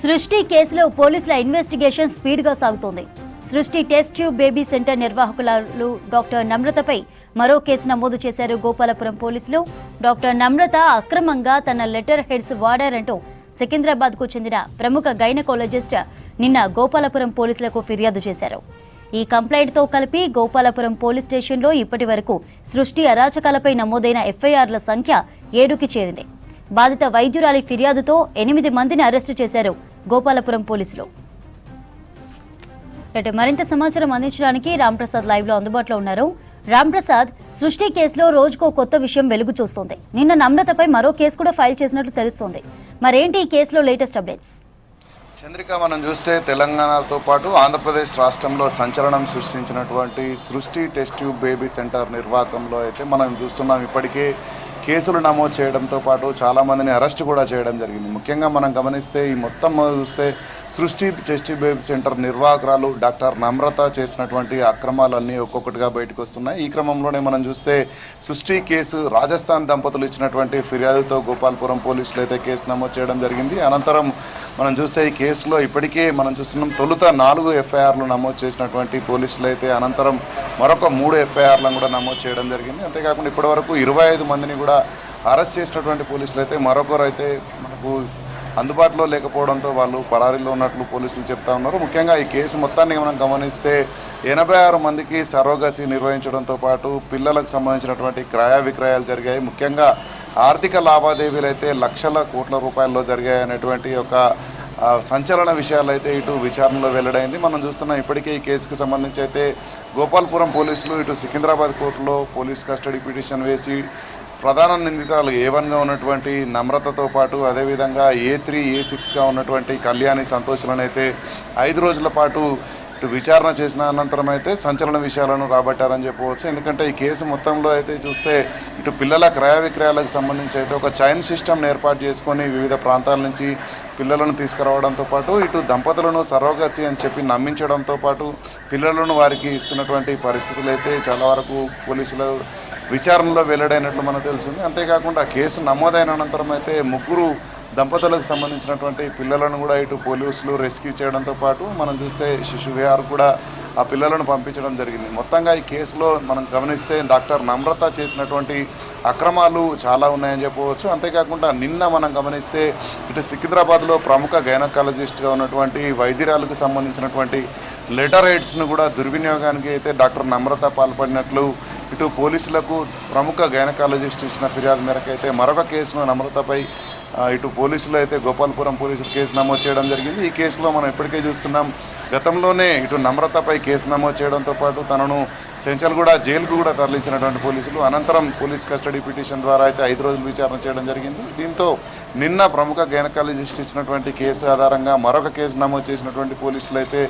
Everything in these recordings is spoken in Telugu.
సృష్టి కేసులో పోలీసుల ఇన్వెస్టిగేషన్ స్పీడ్గా సాగుతోంది. Srushti test tube baby centre నిర్వాహకులు డాక్టర్ నమ్రతపై మరో కేసు నమోదు చేశారు గోపాలపురం పోలీసులు. డాక్టర్ నమ్రత అక్రమంగా తన లెటర్ హెడ్స్ వాడారంటూ సికింద్రాబాద్కు చెందిన ప్రముఖ గైనకాలజిస్ట్ నిన్న గోపాలపురం పోలీసులకు ఫిర్యాదు చేశారు. ఈ కంప్లైంట్తో కలిపి గోపాలపురం పోలీస్ స్టేషన్లో ఇప్పటి వరకు సృష్టి అరాచకాలపై నమోదైన ఎఫ్ఐఆర్ల సంఖ్య ఏడుకి చేరింది. బాధిత వైద్యురాలి ఫిర్యాదుతో ఎనిమిది మందిని అరెస్టు చేశారు గోపాలపురం పోలీసులు. మరింత సమాచారం అందించడానికి రాంప్రసాద్ లైవ్లో అందుబాటులో ఉన్నారు. రాంప్రసాద్ సృష్టి కేసులో రోజుకో కొత్త విషయం వెలుగు చూస్తోంది. నిన్న నమ్రతపై మరో కేసు కూడా ఫైల్ చేసినట్లు తెలుస్తోంది. మరేంటి ఈ కేసులో లేటెస్ట్ అప్డేట్స్? చంద్రిక మనం చూస్తే తెలంగాణతో పాటు ఆంధ్రప్రదేశ్ రాష్ట్రంలో సంచలనం సృష్టించినటువంటి Srushti test tube baby centre నిర్వాహకంలో అయితే మనం చూస్తున్నాం. ఇప్పటికే కేసులు నమోదు చేయడంతో పాటు చాలామందిని అరెస్ట్ కూడా చేయడం జరిగింది. ముఖ్యంగా మనం గమనిస్తే ఈ మొత్తం చూస్తే సృష్టి చెస్టి బేబీ సెంటర్ నిర్వాహకురాలు డాక్టర్ నమ్రత చేసినటువంటి అక్రమాలన్నీ ఒక్కొక్కటిగా బయటకు వస్తున్నాయి. ఈ క్రమంలోనే మనం చూస్తే సృష్టి కేసు రాజస్థాన్ దంపతులు ఇచ్చినటువంటి ఫిర్యాదుతో గోపాల్పురం పోలీసులు అయితే కేసు నమోదు చేయడం జరిగింది. అనంతరం మనం చూస్తే ఈ కేసులో ఇప్పటికే మనం చూస్తున్నాం తొలుత నాలుగు ఎఫ్ఐఆర్లు నమోదు చేసినటువంటి పోలీసులు అయితే అనంతరం మరొక మూడు ఎఫ్ఐఆర్లను కూడా నమోదు చేయడం జరిగింది. అంతేకాకుండా ఇప్పటివరకు ఇరవై ఐదు మందిని కూడా అరెస్ట్ చేసినటువంటి పోలీసులు అయితే మరొకరు అయితే మనకు అందుబాటులో లేకపోవడంతో వాళ్ళు పరారీలో ఉన్నట్లు పోలీసులు చెప్తా ఉన్నారు. ముఖ్యంగా ఈ కేసు మొత్తాన్ని మనం గమనిస్తే ఎనభై ఆరు మందికి సరోగసి నిర్వహించడంతో పాటు పిల్లలకు సంబంధించినటువంటి క్రయ విక్రయాలు జరిగాయి. ముఖ్యంగా ఆర్థిక లావాదేవీలు అయితే లక్షల కోట్ల రూపాయల్లో జరిగాయి అనేటువంటి ఒక సంచలన విషయాలు అయితే ఇటు విచారణలో వెల్లడైంది. మనం చూస్తున్నాం ఇప్పటికే ఈ కేసుకు సంబంధించి అయితే గోపాల్పురం పోలీసులు ఇటు సికింద్రాబాద్ కోర్టులో పోలీస్ కస్టడీ పిటిషన్ వేసి ప్రధాన నిందితురాలు ఏ వన్గా ఉన్నటువంటి నమ్రతతో పాటు అదేవిధంగా ఏ త్రీ ఏ సిక్స్గా ఉన్నటువంటి కళ్యాణి సంతోషులను అయితే ఐదు రోజుల పాటు ఇటు విచారణ చేసిన అనంతరం అయితే సంచలన విషయాలను రాబట్టారని చెప్పవచ్చు. ఎందుకంటే ఈ కేసు మొత్తంలో అయితే చూస్తే ఇటు పిల్లల క్రయ విక్రయాలకు సంబంధించి అయితే ఒక చైన్ సిస్టమ్ని ఏర్పాటు చేసుకొని వివిధ ప్రాంతాల నుంచి పిల్లలను తీసుకురావడంతో పాటు ఇటు దంపతులను సరోగసి అని చెప్పి నమ్మించడంతో పాటు పిల్లలను వారికి ఇస్తున్నటువంటి పరిస్థితులు అయితే చాలా వరకు పోలీసులు విచారణలో వెల్లడైనట్లు మనకు తెలుస్తుంది. అంతేకాకుండా కేసు నమోదైన అనంతరం అయితే ముగ్గురు దంపతులకు సంబంధించినటువంటి పిల్లలను కూడా ఇటు పోలీసులు రెస్క్యూ చేయడంతో పాటు మనం చూస్తే శిశు విహార్ కూడా ఆ పిల్లలను పంపించడం జరిగింది. మొత్తంగా ఈ కేసులో మనం గమనిస్తే డాక్టర్ నమ్రత చేసినటువంటి అక్రమాలు చాలా ఉన్నాయని చెప్పవచ్చు. అంతేకాకుండా నిన్న మనం గమనిస్తే ఇటు సికింద్రాబాద్లో ప్రముఖ గైనకాలజిస్ట్గా ఉన్నటువంటి వైద్యురాలకు సంబంధించినటువంటి లెటర్ ఎయిడ్స్ను కూడా దుర్వినియోగానికి అయితే డాక్టర్ నమ్రత పాల్పడినట్లు ఇటు పోలీసులకు ప్రముఖ గైనకాలజిస్ట్ ఇచ్చిన ఫిర్యాదు మేరకు అయితే మరొక కేసును నమ్రతపై ఇటు పోలీసులు అయితే గోపాల్పురం పోలీసులు కేసు నమోదు చేయడం జరిగింది. ఈ కేసులో మనం ఇప్పటికే చూస్తున్నాం గతంలోనే ఇటు నమ్రతపై కేసు నమోదు చేయడంతో పాటు తనను చెంచల్గూడ జైలుకు కూడా తరలించినటువంటి పోలీసులు అనంతరం పోలీస్ కస్టడీ పిటిషన్ ద్వారా అయితే ఐదు రోజులు విచారణ చేయడం జరిగింది. దీంతో నిన్న ప్రముఖ గైనకాలజిస్ట్ ఇచ్చినటువంటి కేసు ఆధారంగా మరొక కేసు నమోదు చేసినటువంటి పోలీసులు అయితే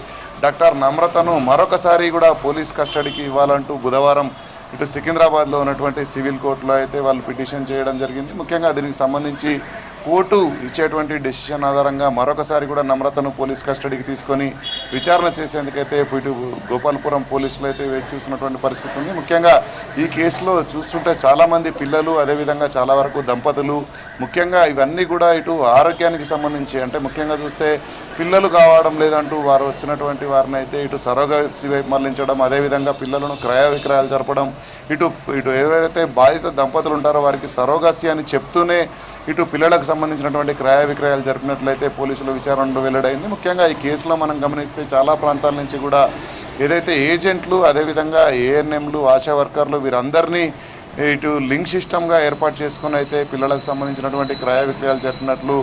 డాక్టర్ నమ్రతను మరొకసారి కూడా పోలీస్ కస్టడీకి ఇవ్వాలంటూ బుధవారం ఇటు సికింద్రాబాద్లో ఉన్నటువంటి సివిల్ కోర్టులో అయితే వాళ్ళు పిటిషన్ చేయడం జరిగింది. ముఖ్యంగా దీనికి సంబంధించి కోర్టు ఇచ్చేటువంటి డెసిషన్ ఆధారంగా మరొకసారి కూడా నమ్రతను పోలీస్ కస్టడీకి తీసుకొని విచారణ చేసేందుకైతే ఇటు గోపాలపురం పోలీసులు అయితే వేచి చూసినటువంటి పరిస్థితి ఉంది. ముఖ్యంగా ఈ కేసులో చూస్తుంటే చాలామంది పిల్లలు అదేవిధంగా చాలా వరకు దంపతులు ముఖ్యంగా ఇవన్నీ కూడా ఇటు ఆరోగ్యానికి సంబంధించి అంటే ముఖ్యంగా చూస్తే పిల్లలు కావడం లేదంటూ వారు వచ్చినటువంటి వారిని అయితే ఇటు సరోగసి వైపు మళ్ళించడం అదేవిధంగా పిల్లలను క్రయ విక్రయాలు జరపడం ఇటు ఇటు ఏదైతే బాధిత దంపతులు ఉంటారో వారికి సరోగసి అని చెప్తూనే ఇటు పిల్లలకు సంబంధించినటువంటి క్రయ విక్రయాలు జరిపినట్లయితే పోలీసులు విచారణలో వెల్లడైంది. ముఖ్యంగా ఈ కేసులో మనం గమనిస్తే చాలా ప్రాంతాల నుంచి కూడా ఏదైతే ఏజెంట్లు అదేవిధంగా ఏఎన్ఎంలు ఆశా వర్కర్లు వీరందరినీ ఇటు లింక్ సిస్టమ్గా ఏర్పాటు చేసుకుని అయితే పిల్లలకు సంబంధించినటువంటి క్రయ విక్రయాలు జరిపినట్లు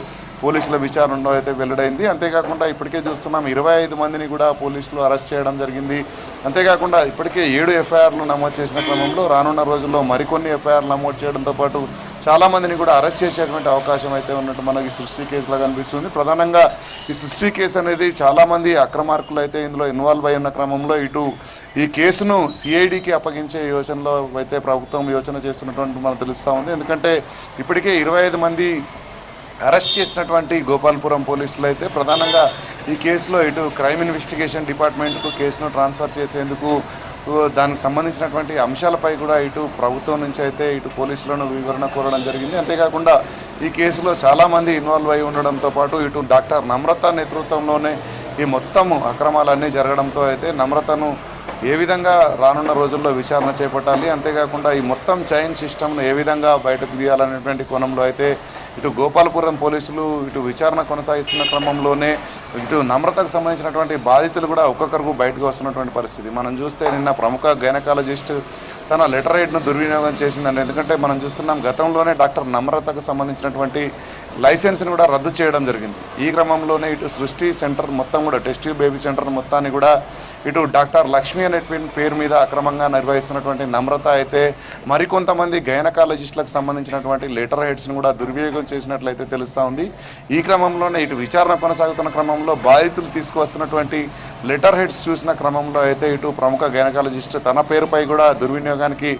పోలీసుల విచారణలో అయితే వెల్లడైంది. అంతేకాకుండా ఇప్పటికే చూస్తున్నాం ఇరవై ఐదు మందిని కూడా పోలీసులు అరెస్ట్ చేయడం జరిగింది. అంతేకాకుండా ఇప్పటికే ఏడు ఎఫ్ఐఆర్లు నమోదు చేసిన క్రమంలో రానున్న రోజుల్లో మరికొన్ని ఎఫ్ఐఆర్లు నమోదు చేయడంతో పాటు చాలామందిని కూడా అరెస్ట్ చేసేటువంటి అవకాశం అయితే ఉన్నట్టు మనకి సృష్టి కేసులో కనిపిస్తుంది. ప్రధానంగా ఈ సృష్టి కేసు అనేది చాలామంది అక్రమార్కులు అయితే ఇందులో ఇన్వాల్వ్ అయి ఉన్న క్రమంలో ఇటు ఈ కేసును సిఐడికి అప్పగించే యోచనలో అయితే ప్రభుత్వం యోచన చేస్తున్నటువంటి మనకు తెలుస్తూ ఉంది. ఎందుకంటే ఇప్పటికే ఇరవై ఐదు మంది అరెస్ట్ చేసినటువంటి గోపాల్పురం పోలీసులు అయితే ప్రధానంగా ఈ కేసులో ఇటు క్రైమ్ ఇన్వెస్టిగేషన్ డిపార్ట్మెంట్కు కేసును ట్రాన్స్ఫర్ చేసేందుకు దానికి సంబంధించినటువంటి అంశాలపై కూడా ఇటు ప్రభుత్వం నుంచి అయితే ఇటు పోలీసులను వివరణ కోరడం జరిగింది. అంతేకాకుండా ఈ కేసులో చాలామంది ఇన్వాల్వ్ అయి ఉండడంతో పాటు ఇటు డాక్టర్ నమ్రత నేతృత్వంలోనే ఈ మొత్తము అక్రమాలన్నీ జరగడంతో అయితే నమ్రతను ఏ విధంగా రానున్న రోజుల్లో విచారణ చేపట్టాలి? అంతేకాకుండా ఈ మొత్తం చైన్ సిస్టమ్ను ఏ విధంగా బయటకు తీయాలనేటువంటి కోణంలో అయితే ఇటు గోపాలపురం పోలీసులు ఇటు విచారణ కొనసాగిస్తున్న క్రమంలోనే ఇటు నమ్రతకు సంబంధించినటువంటి బాధితులు కూడా ఒక్కొక్కరికు బయటకు వస్తున్నటువంటి పరిస్థితి. మనం చూస్తే నిన్న ప్రముఖ గైనకాలజిస్ట్ తన లెటర్ రైడ్ను దుర్వినియోగం చేసిందండి. ఎందుకంటే మనం చూస్తున్నాం గతంలోనే డాక్టర్ నమ్రతకు సంబంధించినటువంటి లైసెన్స్ని కూడా రద్దు చేయడం జరిగింది. ఈ క్రమంలోనే ఇటు సృష్టి సెంటర్ మొత్తం కూడా టెస్ట్ బేబీ సెంటర్ మొత్తాన్ని కూడా ఇటు డాక్టర్ లక్ష్మి అనేటువంటి పేరు మీద అక్రమంగా నిర్వహిస్తున్నటువంటి నమ్రత అయితే మరికొంతమంది గైనకాలజిస్టులకు సంబంధించినటువంటి లెటర్ హెడ్స్ని కూడా దుర్వినియోగం చేసినట్లయితే తెలుస్తూ ఉంది. ఈ క్రమంలోనే ఇటు విచారణ కొనసాగుతున్న క్రమంలో బాధితులు తీసుకువస్తున్నటువంటి లెటర్ హెడ్స్ చూసిన క్రమంలో అయితే ఇటు ప్రముఖ గైనకాలజిస్ట్ తన పేరుపై కూడా దుర్వినియోగం వినియోగానికి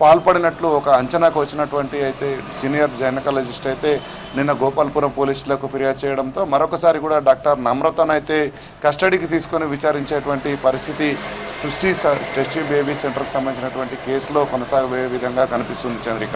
పాల్పడినట్లు ఒక అంచనాకు వచ్చినటువంటి అయితే సీనియర్ జైనకాలజిస్ట్ అయితే నిన్న గోపాల్పురం పోలీసులకు ఫిర్యాదు చేయడంతో మరొకసారి కూడా డాక్టర్ నమ్రతను అయితే కస్టడీకి తీసుకొని విచారించేటువంటి పరిస్థితి సృష్టి టెస్ట్ బేబీ సెంటర్కి సంబంధించినటువంటి కేసులో కొనసాగే విధంగా కనిపిస్తుంది చంద్రిక.